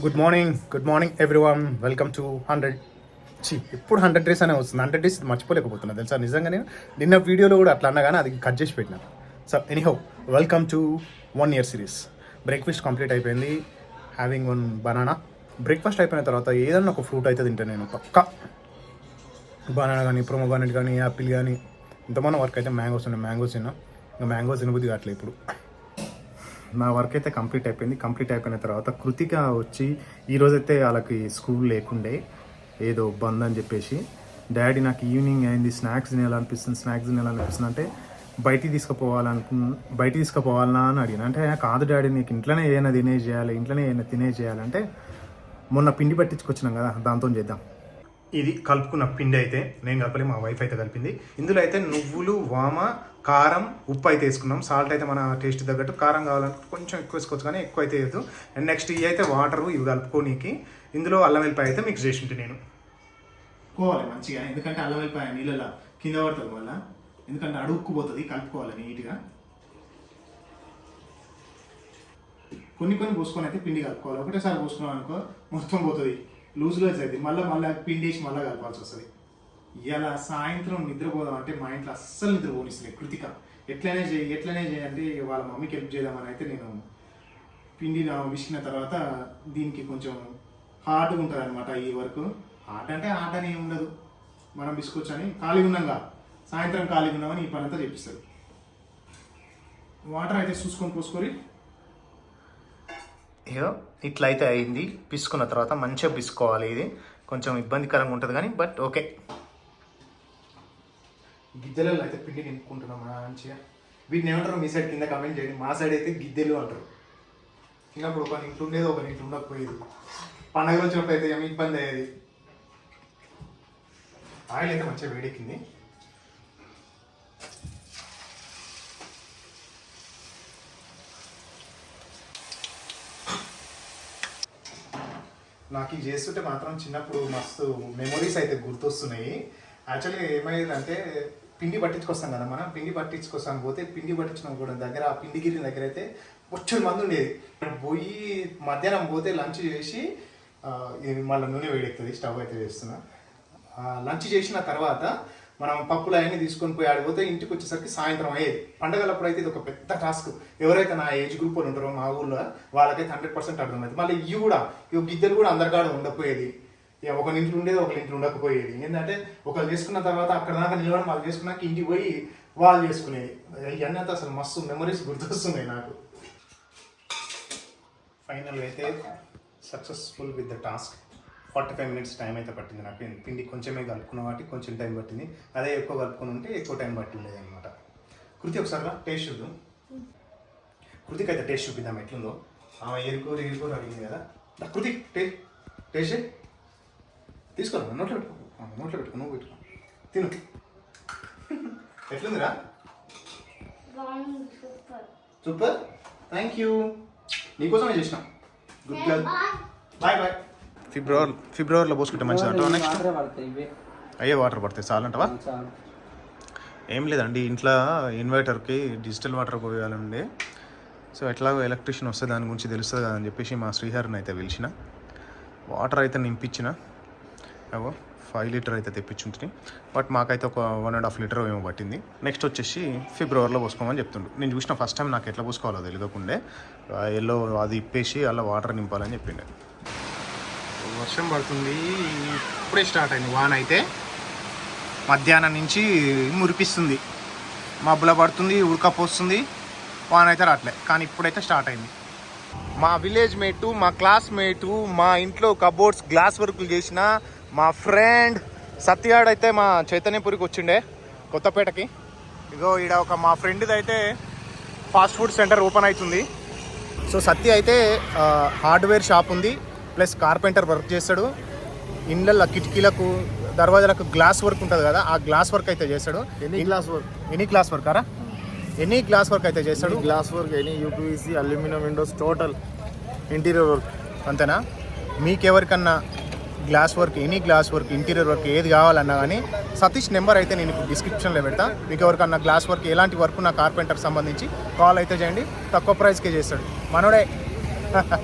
Good morning good morning everyone welcome to hundred చి ఇప్పుడు hundred days అనే వస్తుంది. హండ్రెడ్ డేస్ మర్చిపోలేకపోతున్నా తెలుసా? నిజంగా నేను నిన్న వీడియోలో కూడా అట్లా అన్నా కానీ అది కట్ చేసి పెట్టినా. So anyhow welcome to one year series breakfast complete అయిపోయింది. హ్యావింగ్ వన్ బనానా బ్రేక్ఫాస్ట్ అయిపోయిన తర్వాత ఏదన్నా ఒక ఫ్రూట్ అయితే తింటాను నేను పక్క. బనానా కానీ ప్రోమోగానెట్ కానీ యాపిల్ కానీ ఇంతమంది వర్క్ అయితే మ్యాంగోస్ ఉన్నాయి. మ్యాంగోస్ తిన్నా. ఇంకా మ్యాంగోస్ తినబుద్ధి కావట్లేదు ఇప్పుడు. నా వర్క్ అయితే కంప్లీట్ అయిపోయింది. కంప్లీట్ అయిపోయిన తర్వాత కృతిక వచ్చి ఈరోజైతే వాళ్ళకి స్కూల్ లేకుండే ఏదో బంద్ అని చెప్పేసి డాడీ నాకు ఈవినింగ్ అయింది స్నాక్స్ తినాలనిపిస్తుంది స్నాక్స్ తినాలనిపిస్తుంది అంటే బయటికి తీసుకుపోవాలనుకు బయటికి తీసుకుపోవాలనా అని అడిగిన. అంటే కాదు డాడీ నీకు ఇంట్లోనే ఏమైనా తినే చేయాలి ఇంట్లోనే ఏమైనా తినే చేయాలంటే మొన్న పిండి పట్టించుకొచ్చినాం కదా దాంతో చేద్దాం. ఇది కలుపుకున్న పిండి అయితే నేను కలపలే మా వైఫ్ అయితే కలిపింది. ఇందులో అయితే నువ్వులు వామ కారం ఉప్పు అయితే వేసుకున్నాం. సాల్ట్ అయితే మన టేస్ట్ తగ్గట్టు కారం కావాలంటే కొంచెం ఎక్కువ వేసుకోవచ్చు కానీ ఎక్కువ అయితే వేయద్దు. అండ్ నెక్స్ట్ ఇవి అయితే వాటరు ఇవి కలుపుకోనికి. ఇందులో అల్లం వెల్లిపాయ అయితే మిక్స్ చేసి నేను. కోవాలి మంచిగా ఎందుకంటే అల్లం వెల్లిపాయ నీళ్ళలో కింద పడుతుంది వల్ల. ఎందుకంటే అడుక్కుపోతుంది కలుపుకోవాలి నీట్గా. కొన్ని కొన్ని పోసుకొని అయితే పిండి కలుపుకోవాలి. ఒకటేసారి పోసుకున్నాం అనుకో మొత్తం పోతుంది. లూజ్లో అవుతుంది మళ్ళీ మళ్ళీ పిండి వేసి మళ్ళీ కలపాల్సి వస్తుంది. ఇలా సాయంత్రం నిద్రపోదాం అంటే మా ఇంట్లో అస్సలు నిద్రపోనిస్తలేదు కృతిక. ఎట్లనే చేయి ఎట్లనే చేయండి వాళ్ళ మమ్మీకి హెల్ప్ చేద్దామని అయితే నేను పిండి విసిన తర్వాత దీనికి కొంచెం హార్డ్గా ఉంటుంది అనమాట ఈ వర్క్. హార్డ్ అంటే హార్డ్ అని ఏం ఉండదు. మనం బిస్కొచ్చు అని ఖాళీగా ఉన్నాంగా. సాయంత్రం ఖాళీగా ఉన్నామని ఈ పని అంతా చేపిస్తుంది వాటర్ అయితే చూసుకొని పోసుకొని ఇగో ఇట్లా అయితే అయింది. పిసుకున్న తర్వాత మంచిగా పిసుకోవాలి ఇది. కొంచెం ఇబ్బందికరంగా ఉంటుంది కానీ బట్ ఓకే. గిద్దెలలో అయితే పిండి నింపుకుంటున్నాం మంచిగా. వీటిని ఏమంటారు? మీ సైడ్ కింద కమెంట్ చేయండి. మా సైడ్ అయితే గిద్దెలు అంటారు. చిన్నప్పుడు ఒక ఇంట్లో ఉండేది ఒక ఇంట్లో ఉండకపోయేది. పండగలు వచ్చినప్పుడు అయితే ఏమి ఇబ్బంది అయ్యేది? ఆయిల్ అయితే మంచిగా వేడెక్కింది. నాకు ఇది చేస్తుంటే మాత్రం చిన్నప్పుడు మస్తు మెమొరీస్ అయితే గుర్తొస్తున్నాయి. యాక్చువల్గా ఏమయ్యేదంటే పిండి పట్టించుకొస్తాం కదా మనం పిండి పట్టించుకొస్తాం పోతే పిండి పట్టించుకున్నాం కూడా దగ్గర ఆ పిండి గిరి దగ్గర అయితే కొంచెం మంది ఉండేది. పోయి మధ్యాహ్నం పోతే లంచ్ చేసి మళ్ళీ నూనె వేడెక్కుతుంది స్టవ్ అయితే చేస్తున్నా లంచ్ చేసిన తర్వాత మనం పప్పులు అవన్నీ తీసుకొని పోయి ఆడిపోతే ఇంటికి వచ్చేసరికి సాయంత్రం అయ్యేది. పండగలప్పుడు అయితే ఇది ఒక పెద్ద టాస్క్. ఎవరైతే నా ఏజ్ గ్రూప్ వాళ్ళు ఉంటారో మా ఊళ్ళో వాళ్ళకైతే హండ్రెడ్ పర్సెంట్ అర్థమైంది మళ్ళీ ఇవి కూడా ఇవి గిద్దెలు కూడా అందరికాడ ఉండకపోయేది. ఒక ఇంట్లో ఉండేది ఒక ఇంట్లో ఉండకపోయేది. ఏంటంటే ఒకరు చేసుకున్న తర్వాత అక్కడ దాకా నిలవడం వాళ్ళు చేసుకున్నాక ఇంటికి పోయి వాళ్ళు చేసుకునేది. ఇవన్నీ అయితే అసలు మస్తు మెమరీస్ గుర్తొస్తున్నాయి నాకు. ఫైనల్ అయితే successful with the task forty five minutes time అయితే పట్టింది నాకు. పిండి కొంచెమే కలుపుకున్న వాటి కొంచెం టైం పట్టింది. అదే ఎక్కువ కలుపుకొని ఉంటే ఎక్కువ టైం పట్టి ఉండేది అనమాట కృతి ఒకసారి టేస్ట్ చూద్దాం. కృతికి అయితే టేస్ట్ చూపిద్దాం ఎట్లుందో. ఆమె ఏరుకోరు ఏరుకోరు అడిగింది కదా. కృతి టే టేస్ట్. తీసుకోరా నోట్లో పెట్టుకో. నోట్లో పెట్టుకో నువ్వు పెట్టుకో. తిను. ఎట్లుందిరా? సూపర్. థ్యాంక్ యూ నీకోసమే చేసిన. గుడ్ గర్ల్ బాయ్ బాయ్ ఫిబ్రవరి ఫిబ్రవరిలో పోసుకుంటే మంచిది అంటావా నెక్స్ట్ అయ్యే వాటర్ పడతాయి చాలంటావా? చాలు. ఏం లేదండి ఇంట్లో ఇన్వర్టర్కి డిజిటల్ వాటర్ పోయాలండి. సో ఎట్లాగో ఎలక్ట్రిషియన్ వస్తే దాని గురించి తెలుస్తుంది కదా అని చెప్పేసి మా శ్రీహరిని అయితే పిలిచిన. వాటర్ అయితే నింపించిన. అగో ఫైవ్ లీటర్ అయితే తెప్పించుంటుంది బట్ మాకైతే ఒక వన్ అండ్ హాఫ్ లీటర్ ఏమో పట్టింది. నెక్స్ట్ వచ్చేసి ఫిబ్రవరిలో పోసుకోమని చెప్తుండు. నేను చూసిన ఫస్ట్ టైం నాకు ఎట్లా పోసుకోవాలో తెలియకుండే. ఎల్లో అది ఇప్పేసి అలా వాటర్ నింపాలని చెప్పిండే. వర్షం పడుతుంది. ఇప్పుడే స్టార్ట్ అయింది వాన అయితే. మధ్యాహ్నం నుంచి మురిపిస్తుంది. మబ్బుల పడుతుంది ఉడకపోస్తుంది వాన అయితే రావట్లే కానీ ఇప్పుడైతే స్టార్ట్ అయింది. మా విలేజ్ మేటు మా క్లాస్మేటు మా ఇంట్లో కబోర్డ్స్ గ్లాస్ వర్కులు చేసిన మా ఫ్రెండ్ సత్యాడ్ అయితే మా చైతన్యపురికి వచ్చిండే కొత్తపేటకి. ఇగో ఈడ ఒక మా ఫ్రెండ్ది అయితే ఫాస్ట్ ఫుడ్ సెంటర్ ఓపెన్ అవుతుంది. సో సత్య అయితే హార్డ్వేర్ షాప్ ఉంది. ప్లస్ కార్పెంటర్ వర్క్ చేస్తాడు. ఇండ్ల కిటికీలకు దర్వాజాలకు గ్లాస్ వర్క్ ఉంటుంది కదా ఆ గ్లాస్ వర్క్ అయితే చేస్తాడు. Any glass work any glass work అరా ఎనీ గ్లాస్ వర్క్ అయితే చేస్తాడు. Glass work any UPVC aluminium windows total interior work అంతేనా? మీకెవరికన్నా glass work any glass work interior work ఏది కావాలన్నా కానీ సతీష్ నెంబర్ అయితే నేను ఇప్పుడు డిస్క్రిప్షన్లో పెడతా. మీకు ఎవరికన్నా గ్లాస్ వర్క్ ఎలాంటి వర్క్ నా కార్పెంటర్ సంబంధించి కాల్ అయితే చేయండి. తక్కువ ప్రైస్కే చేస్తాడు. మనోడే.